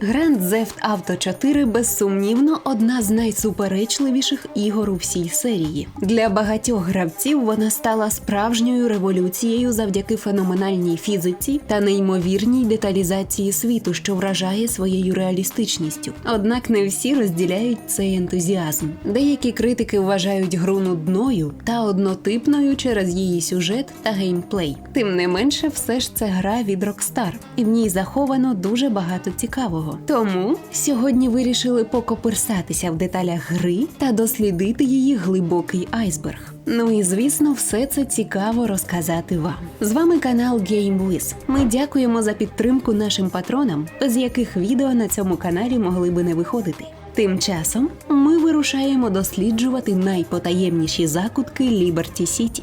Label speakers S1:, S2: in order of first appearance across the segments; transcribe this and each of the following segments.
S1: Grand Theft Auto 4 безсумнівно одна з найсуперечливіших ігор у всій серії. Для багатьох гравців вона стала справжньою революцією завдяки феноменальній фізиці та неймовірній деталізації світу, що вражає своєю реалістичністю. Однак не всі розділяють цей ентузіазм. Деякі критики вважають гру нудною та однотипною через її сюжет та геймплей. Тим не менше, все ж це гра від Rockstar, і в ній заховано дуже багато цікавого. Тому сьогодні вирішили покоперсатися в деталях гри та дослідити її глибокий айсберг. Ну і звісно, все це цікаво розказати вам. З вами канал GameWiz. Ми дякуємо за підтримку нашим патронам, без яких відео на цьому каналі могли би не виходити. Тим часом ми вирушаємо досліджувати найпотаємніші закутки Liberty City.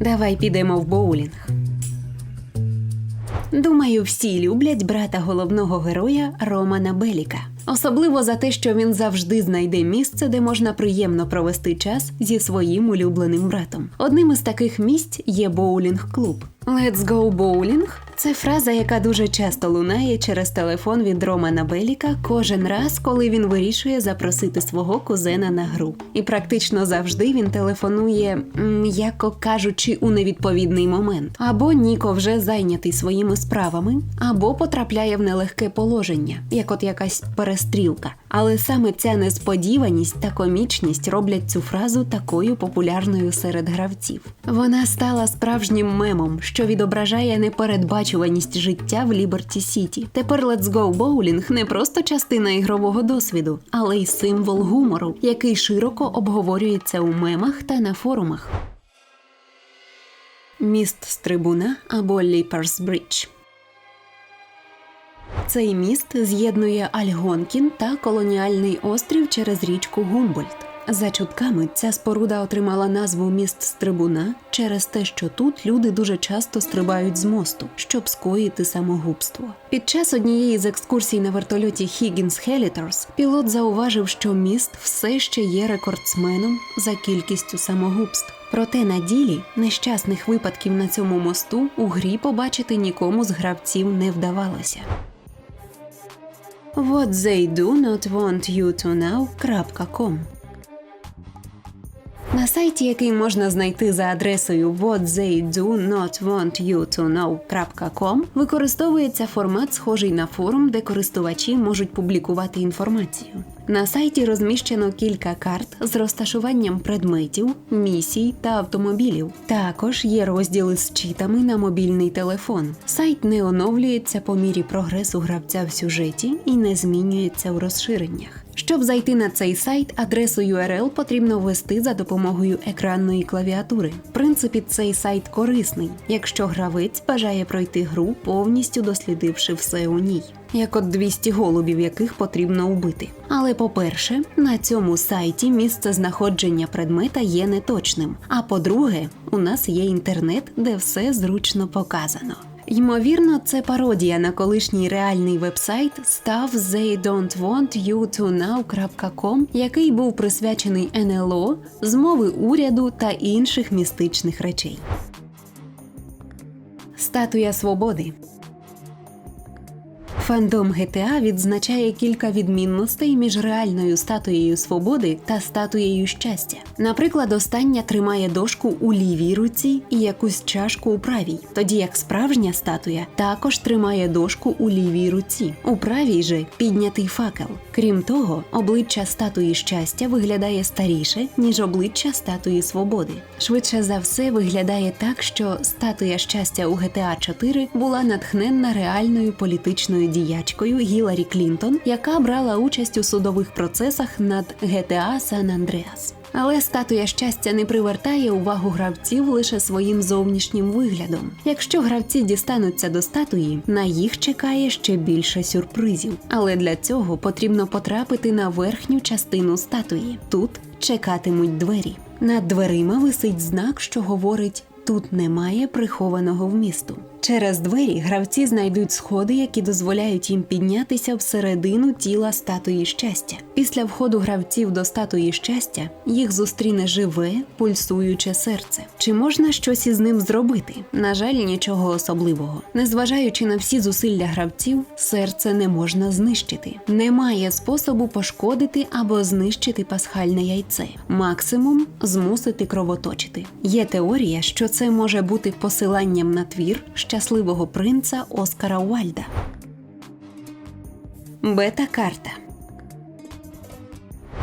S1: Давай підемо в боулінг. Думаю, всі люблять брата головного героя Романа Беліка. Особливо за те, що він завжди знайде місце, де можна приємно провести час зі своїм улюбленим братом. Одним із таких місць є боулінг-клуб. Let's go bowling – це фраза, яка дуже часто лунає через телефон від Романа Беліка кожен раз, коли він вирішує запросити свого кузена на гру. І практично завжди він телефонує, м'яко кажучи, у невідповідний момент. Або Ніко вже зайнятий своїми справами, або потрапляє в нелегке положення, як от якась перестрілка. Але саме ця несподіваність та комічність роблять цю фразу такою популярною серед гравців. Вона стала справжнім мемом, що відображає непередбачуваність життя в Ліберті Сіті. Тепер Let's Go Bowling не просто частина ігрового досвіду, але й символ гумору, який широко обговорюється у мемах та на форумах. Міст з трибуна або Ліперс Брідж. Цей міст з'єднує Альгонкін та колоніальний острів через річку Гумбольд. За чутками, ця споруда отримала назву міст з трибуна через те, що тут люди дуже часто стрибають з мосту, щоб скоїти самогубство. Під час однієї з екскурсій на вертольоті Higgins Helitor's пілот зауважив, що міст все ще є рекордсменом за кількістю самогубств. Проте на ділі нещасних випадків на цьому мосту у грі побачити нікому з гравців не вдавалося. What they do not want you to know.com сайті, який можна знайти за адресою whattheydonotwantyoutoKnow.com, використовується формат, схожий на форум, де користувачі можуть публікувати інформацію. На сайті розміщено кілька карт з розташуванням предметів, місій та автомобілів. Також є розділи з читами на мобільний телефон. Сайт не оновлюється по мірі прогресу гравця в сюжеті і не змінюється у розширеннях. Щоб зайти на цей сайт, адресу URL потрібно ввести за допомогою екранної клавіатури. В принципі, цей сайт корисний, якщо гравець бажає пройти гру, повністю дослідивши все у ній. Як от 200 голубів, яких потрібно убити. Але по-перше, на цьому сайті місце знаходження предмета є неточним. А по-друге, у нас є інтернет, де все зручно показано. Ймовірно, це пародія на колишній реальний вебсайт stufftheydon'twantyoutoKnow.com, який був присвячений НЛО, змови уряду та інших містичних речей. Статуя свободи. Фандом GTA відзначає кілька відмінностей між реальною статуєю свободи та статуєю щастя. Наприклад, остання тримає дошку у лівій руці і якусь чашку у правій, тоді як справжня статуя також тримає дошку у лівій руці. У правій же піднятий факел. Крім того, обличчя статуї щастя виглядає старіше, ніж обличчя статуї свободи. Швидше за все виглядає так, що статуя щастя у GTA 4 була натхненна реальною політичною діячкою Гіларі Клінтон, яка брала участь у судових процесах над GTA San Andreas. Але статуя щастя не привертає увагу гравців лише своїм зовнішнім виглядом. Якщо гравці дістануться до статуї, на їх чекає ще більше сюрпризів. Але для цього потрібно потрапити на верхню частину статуї. Тут чекатимуть двері. Над дверима висить знак, що говорить: тут немає прихованого вмісту. Через двері гравці знайдуть сходи, які дозволяють їм піднятися всередину тіла статуї щастя. Після входу гравців до статуї щастя їх зустріне живе, пульсуюче серце. Чи можна щось із ним зробити? На жаль, нічого особливого. Незважаючи на всі зусилля гравців, серце не можна знищити. Немає способу пошкодити або знищити пасхальне яйце. Максимум змусити кровоточити. Є теорія, що це може бути посиланням на твір щасливого принца Оскара Уальда. Бета-карта.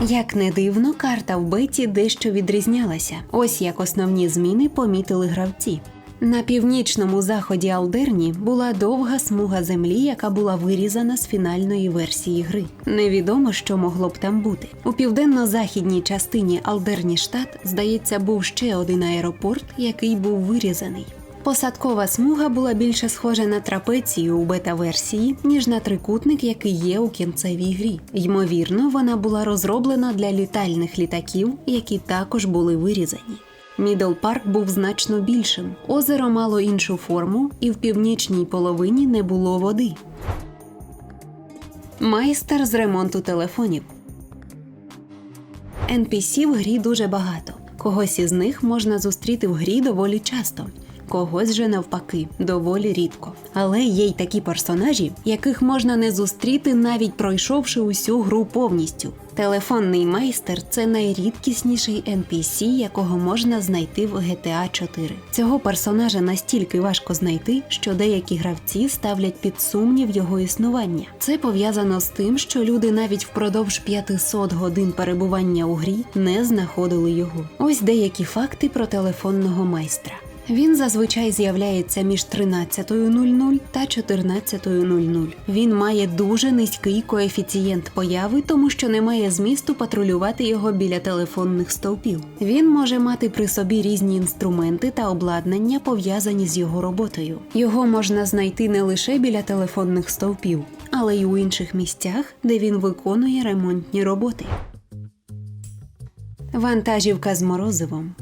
S1: Як не дивно, карта в беті дещо відрізнялася. Ось як основні зміни помітили гравці. На північному заході Алдерні була довга смуга землі, яка була вирізана з фінальної версії гри. Невідомо, що могло б там бути. У південно-західній частині Алдерні штат, здається, був ще один аеропорт, який був вирізаний. Посадкова смуга була більше схожа на трапецію у бета-версії, ніж на трикутник, який є у кінцевій грі. Ймовірно, вона була розроблена для літальних літаків, які також були вирізані. Мідл парк був значно більшим. Озеро мало іншу форму, і в північній половині не було води. Майстер з ремонту телефонів. NPC в грі дуже багато. Когось із них можна зустріти в грі доволі часто. Когось же навпаки, доволі рідко. Але є й такі персонажі, яких можна не зустріти, навіть пройшовши усю гру повністю. Телефонний майстер це найрідкісніший NPC, якого можна знайти в GTA 4. Цього персонажа настільки важко знайти, що деякі гравці ставлять під сумнів його існування. Це пов'язано з тим, що люди навіть впродовж 500 годин перебування у грі не знаходили його. Ось деякі факти про телефонного майстра. Він зазвичай з'являється між 13.00 та 14.00. Він має дуже низький коефіцієнт появи, тому що немає змісту патрулювати його біля телефонних стовпів. Він може мати при собі різні інструменти та обладнання, пов'язані з його роботою. Його можна знайти не лише біля телефонних стовпів, але й у інших місцях, де він виконує ремонтні роботи. Вантажівка з морозивом.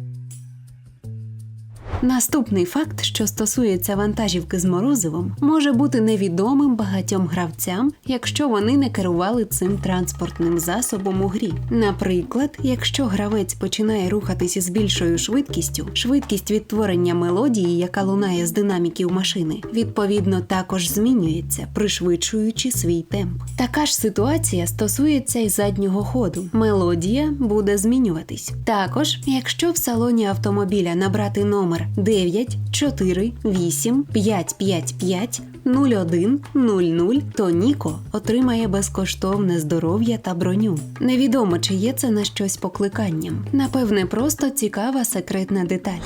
S1: Наступний факт, що стосується вантажівки з морозивом, може бути невідомим багатьом гравцям, якщо вони не керували цим транспортним засобом у грі. Наприклад, якщо гравець починає рухатись із більшою швидкістю, швидкість відтворення мелодії, яка лунає з динаміків машини, відповідно також змінюється, пришвидшуючи свій темп. Така ж ситуація стосується й заднього ходу. Мелодія буде змінюватись. Також, якщо в салоні автомобіля набрати номер 9 4 8 5 5 5 01 00, то Ніко отримає безкоштовне здоров'я та броню. Невідомо, чи є це на щось покликанням. Напевне, просто цікава секретна деталь.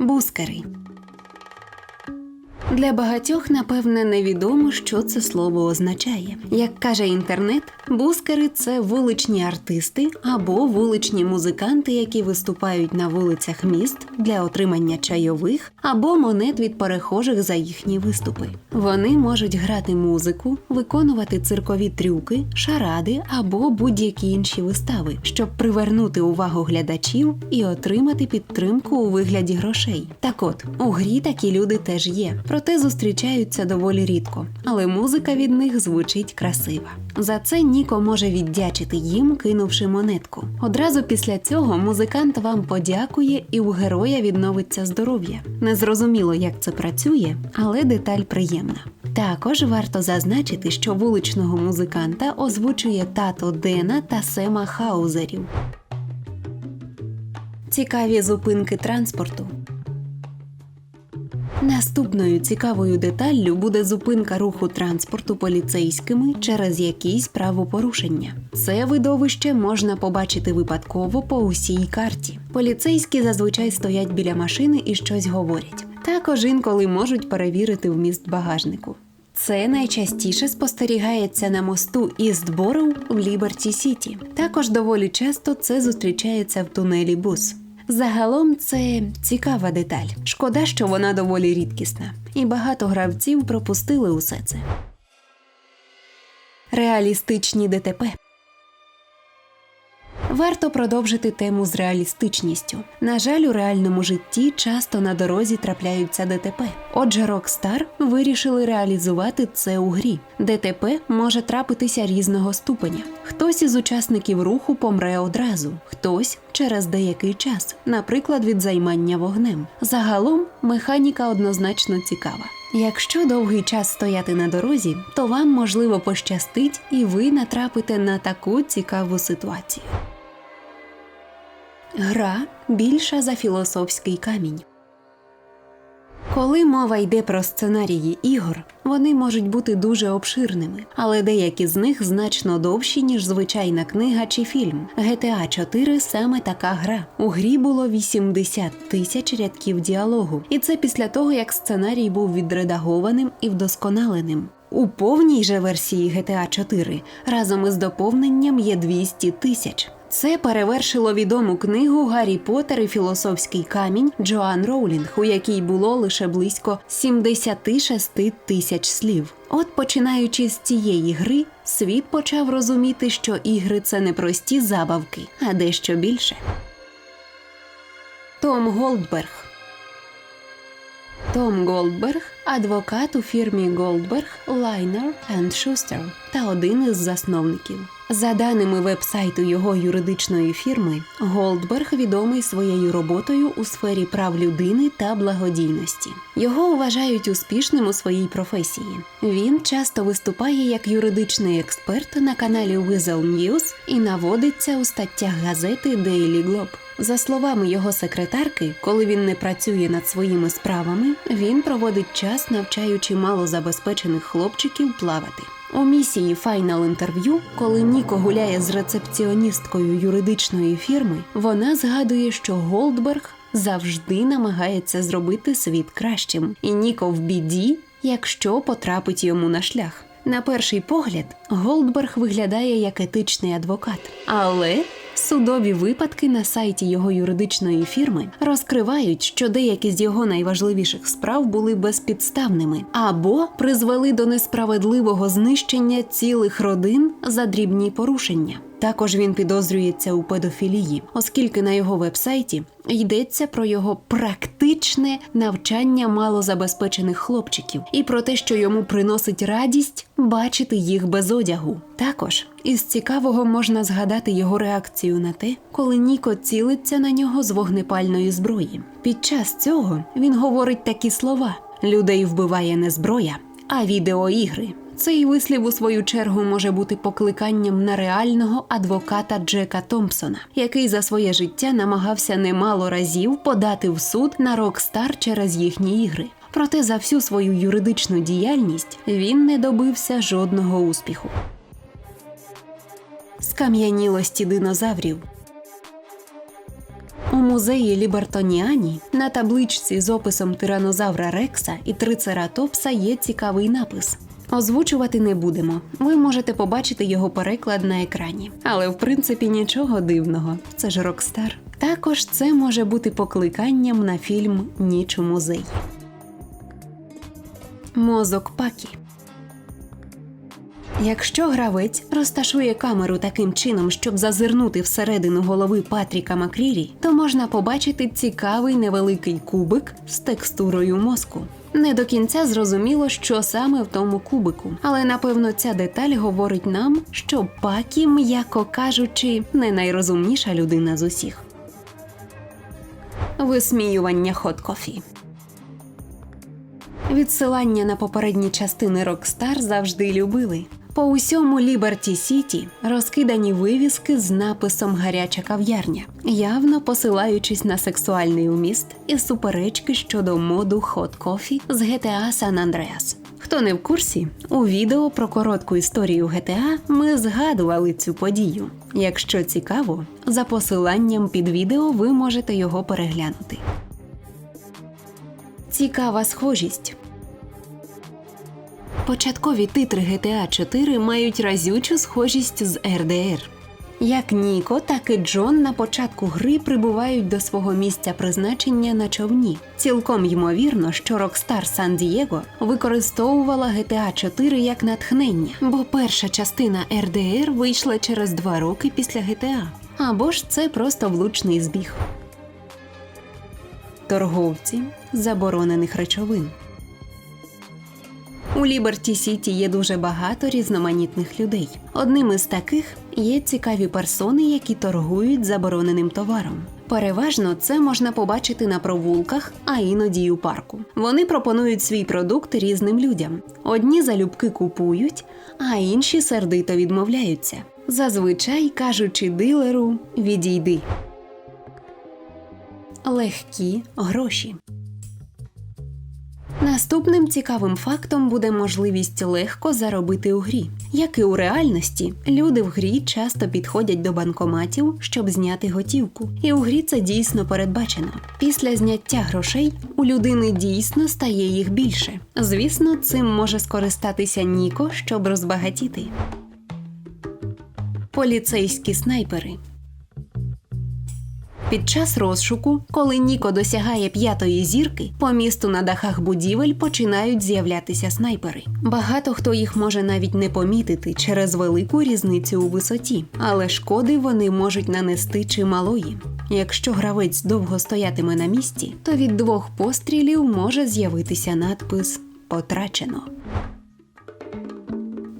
S1: Бускери. Для багатьох, напевне, невідомо, що це слово означає. Як каже інтернет, бускери це вуличні артисти або вуличні музиканти, які виступають на вулицях міст для отримання чайових або монет від перехожих за їхні виступи. Вони можуть грати музику, виконувати циркові трюки, шаради або будь-які інші вистави, щоб привернути увагу глядачів і отримати підтримку у вигляді грошей. Так от у грі такі люди теж є, проте зустрічаються доволі рідко, але музика від них звучить красиво. За це Ніко може віддячити їм, кинувши монетку. Одразу після цього музикант вам подякує, і у героя відновиться здоров'я. Незрозуміло, як це працює, але деталь приємна. Також варто зазначити, що вуличного музиканта озвучує тато Дена та Сема Хаузерів. Цікаві зупинки транспорту. Наступною цікавою деталлю буде зупинка руху транспорту поліцейськими через якісь правопорушення. Це видовище можна побачити випадково по усій карті. Поліцейські зазвичай стоять біля машини і щось говорять. Також інколи можуть перевірити вміст багажнику. Це найчастіше спостерігається на мосту Істбороу в Ліберті Сіті. Також доволі часто це зустрічається в тунелі бус. Загалом це цікава деталь. Шкода, що вона доволі рідкісна, і багато гравців пропустили усе це. Реалістичні ДТП. Варто продовжити тему з реалістичністю. На жаль, у реальному житті часто на дорозі трапляються ДТП. Отже, Rockstar вирішили реалізувати це у грі. ДТП може трапитися різного ступеня. Хтось із учасників руху помре одразу, хтось через деякий час, наприклад, від займання вогнем. Загалом механіка однозначно цікава. Якщо довгий час стояти на дорозі, то вам можливо пощастить, і ви натрапите на таку цікаву ситуацію. Гра більша за філософський камінь. Коли мова йде про сценарії ігор, вони можуть бути дуже обширними, але деякі з них значно довші, ніж звичайна книга чи фільм. GTA 4 саме така гра. У грі було 80 тисяч рядків діалогу, і це після того, як сценарій був відредагованим і вдосконаленим. У повній же версії GTA 4 разом із доповненням є 200 тисяч. Це перевершило відому книгу Гаррі Поттер і філософський камінь Джоан Роулінг, у якій було лише близько 76 тисяч слів. От починаючи з цієї гри, світ почав розуміти, що ігри це не прості забавки, а дещо більше. Том Голдберг Том Голдберг адвокат у фірмі Голдберг, Лайнер Шустер та один із засновників. За даними вебсайту його юридичної фірми, Голдберг відомий своєю роботою у сфері прав людини та благодійності. Його вважають успішним у своїй професії. Він часто виступає як юридичний експерт на каналі Weasel News і наводиться у статтях газети Daily Globe. За словами його секретарки, коли він не працює над своїми справами, він проводить час, навчаючи малозабезпечених хлопчиків плавати. У місії файнал інтерв'ю, коли Ніко гуляє з рецепціоністкою юридичної фірми, вона згадує, що Голдберг завжди намагається зробити світ кращим, і Ніко в біді, якщо потрапить йому на шлях. На перший погляд, Голдберг виглядає як етичний адвокат, але Судові випадки на сайті його юридичної фірми розкривають, що деякі з його найважливіших справ були безпідставними або призвели до несправедливого знищення цілих родин за дрібні порушення. Також він підозрюється у педофілії, оскільки на його вебсайті йдеться про його практичне навчання малозабезпечених хлопчиків і про те, що йому приносить радість бачити їх без одягу. Також із цікавого можна згадати його реакцію на те, коли Ніко цілиться на нього з вогнепальної зброї. Під час цього він говорить такі слова: людей вбиває не зброя, а відеоігри. Цей вислів у свою чергу може бути покликанням на реального адвоката Джека Томпсона, який за своє життя намагався немало разів подати в суд на Rockstar через їхні ігри. Проте за всю свою юридичну діяльність він не добився жодного успіху. Скам'янілості динозаврів у музеї Лібертоніані на табличці з описом тиранозавра Рекса і трицератопса є цікавий напис. Озвучувати не будемо. Ви можете побачити його переклад на екрані. Але в принципі нічого дивного. Це ж Рокстар. Також це може бути покликанням на фільм Ніч у музей. Мозок Пакі Якщо гравець розташує камеру таким чином, щоб зазирнути всередину голови Патріка Макрірі, то можна побачити цікавий невеликий кубик з текстурою мозку. Не до кінця зрозуміло, що саме в тому кубику, але напевно ця деталь говорить нам, що Пакі, м'яко кажучи, не найрозумніша людина з усіх. Висміювання хот кофі. Відсилання на попередні частини Rockstar завжди любили. По усьому Ліберті Сіті розкидані вивіски з написом Гаряча кав'ярня, явно посилаючись на сексуальний уміст і суперечки щодо моду хот кофі з GTA San Andreas. Хто не в курсі, у відео про коротку історію GTA ми згадували цю подію. Якщо цікаво, за посиланням під відео ви можете його переглянути. Цікава схожість. Початкові титри GTA 4 мають разючу схожість з RDR. Як Ніко, так і Джон на початку гри прибувають до свого місця призначення на човні. Цілком ймовірно, що Rockstar San Diego використовувала GTA 4 як натхнення, бо перша частина RDR вийшла через два роки після GTA. Або ж це просто влучний збіг. Торговці заборонених речовин. У Ліберті Сіті є дуже багато різноманітних людей. Одним із таких є цікаві персони, які торгують забороненим товаром. Переважно це можна побачити на провулках, а іноді й у парку. Вони пропонують свій продукт різним людям. Одні залюбки купують, а інші сердито відмовляються. Зазвичай кажучи дилеру відійди. Легкі гроші. Наступним цікавим фактом буде можливість легко заробити у грі. Як і у реальності, люди в грі часто підходять до банкоматів, щоб зняти готівку, і у грі це дійсно передбачено. Після зняття грошей у людини дійсно стає їх більше. Звісно, цим може скористатися Ніко, щоб розбагатіти. Поліцейські снайпери. Під час розшуку, коли Ніко досягає п'ятої зірки, по місту на дахах будівель починають з'являтися снайпери. Багато хто їх може навіть не помітити через велику різницю у висоті, але шкоди вони можуть нанести чималої. Якщо гравець довго стоятиме на місці, то від двох пострілів може з'явитися надпис Потрачено.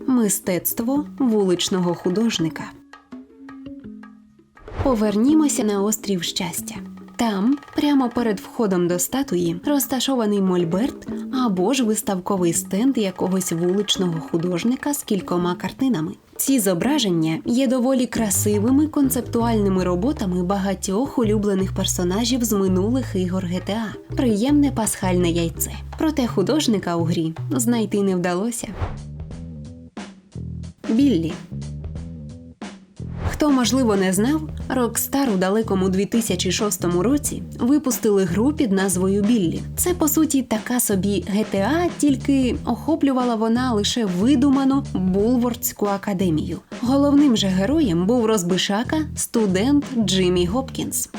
S1: Мистецтво вуличного художника. Повернімося на острів щастя. Там, прямо перед входом до статуї, розташований мольберт або ж виставковий стенд якогось вуличного художника з кількома картинами. Ці зображення є доволі красивими концептуальними роботами багатьох улюблених персонажів з минулих ігор GTA. Приємне пасхальне яйце. Проте художника у грі знайти не вдалося. Біллі Хто можливо не знав, Rockstar у далекому 2006 році випустили гру під назвою Біллі. Це по суті така собі GTA, тільки охоплювала вона лише видуману Булвордську академію. Головним же героєм був розбишака студент Джиммі Гопкінс.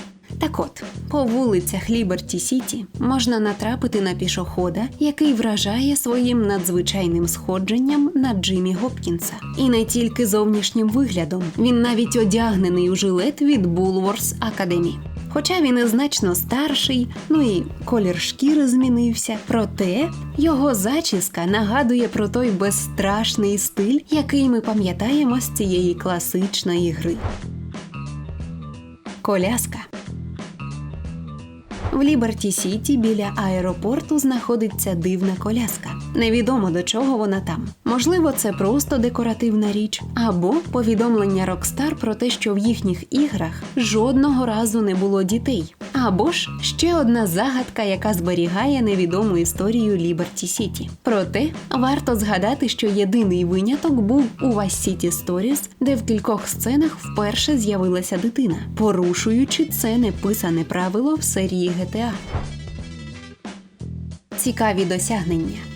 S1: Так от, по вулицях Ліберті Сіті можна натрапити на пішохода, який вражає своїм надзвичайним сходженням на Джиммі Гопкінса. І не тільки зовнішнім виглядом, він навіть одягнений у жилет від Булворс Академі. Хоча він і значно старший, ну і колір шкіри змінився. Проте його зачіска нагадує про той безстрашний стиль, який ми пам'ятаємо з цієї класичної гри. Коляска. В Ліберті Сіті біля аеропорту знаходиться дивна коляска. Невідомо до чого вона там. Можливо, це просто декоративна річ, або повідомлення Rockstar про те, що в їхніх іграх жодного разу не було дітей. Або ж ще одна загадка, яка зберігає невідому історію Ліберті Сіті. Проте варто згадати, що єдиний виняток був у Вас Сіті Сторіс, де в кількох сценах вперше з'явилася дитина, порушуючи це неписане правило в серії ГТА. Цікаві досягнення.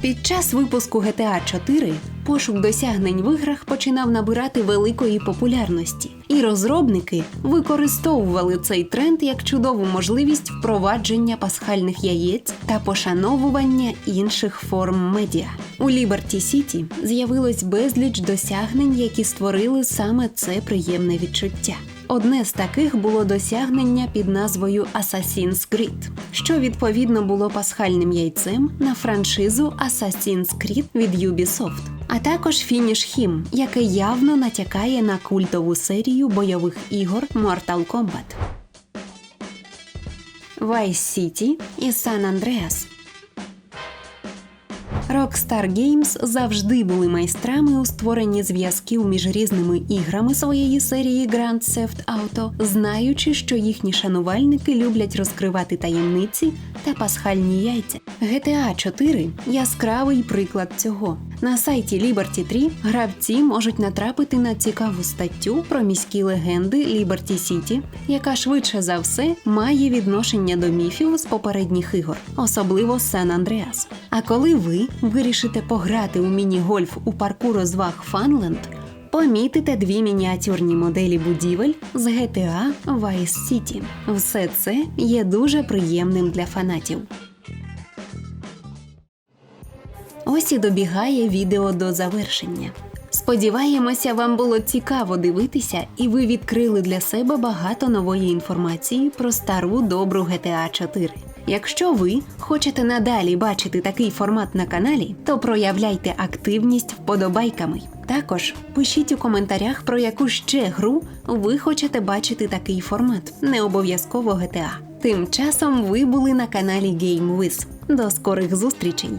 S1: Під час випуску GTA 4 пошук досягнень в іграх починав набирати великої популярності, і розробники використовували цей тренд як чудову можливість впровадження пасхальних яєць та пошановування інших форм медіа. У Ліберті Сіті з'явилось безліч досягнень, які створили саме це приємне відчуття. Одне з таких було досягнення під назвою Assassin's Creed, що відповідно було пасхальним яйцем на франшизу Assassin's Creed від Ubisoft, а також фініш Хім, яке явно натякає на культову серію бойових ігор Mortal Kombat. Vice City і San Andreas Rockstar Games завжди були майстрами у створенні зв'язків між різними іграми своєї серії Grand Theft Auto, знаючи, що їхні шанувальники люблять розкривати таємниці та пасхальні яйця. GTA 4 яскравий приклад цього. На сайті Liberty 3 гравці можуть натрапити на цікаву статтю про міські легенди Liberty City, яка швидше за все має відношення до міфів з попередніх ігор, особливо Сан Андреас. А коли ви вирішите пограти у міні-гольф у парку розваг Фанленд, помітите дві мініатюрні моделі будівель з GTA Vice City. Все це є дуже приємним для фанатів. Ось і добігає відео до завершення. Сподіваємося, вам було цікаво дивитися, і ви відкрили для себе багато нової інформації про стару добру GTA 4. Якщо ви хочете надалі бачити такий формат на каналі, то проявляйте активність вподобайками. Також пишіть у коментарях, про яку ще гру ви хочете бачити такий формат, не обов'язково GTA. Тим часом ви були на каналі GameWiz. До скорих зустрічей!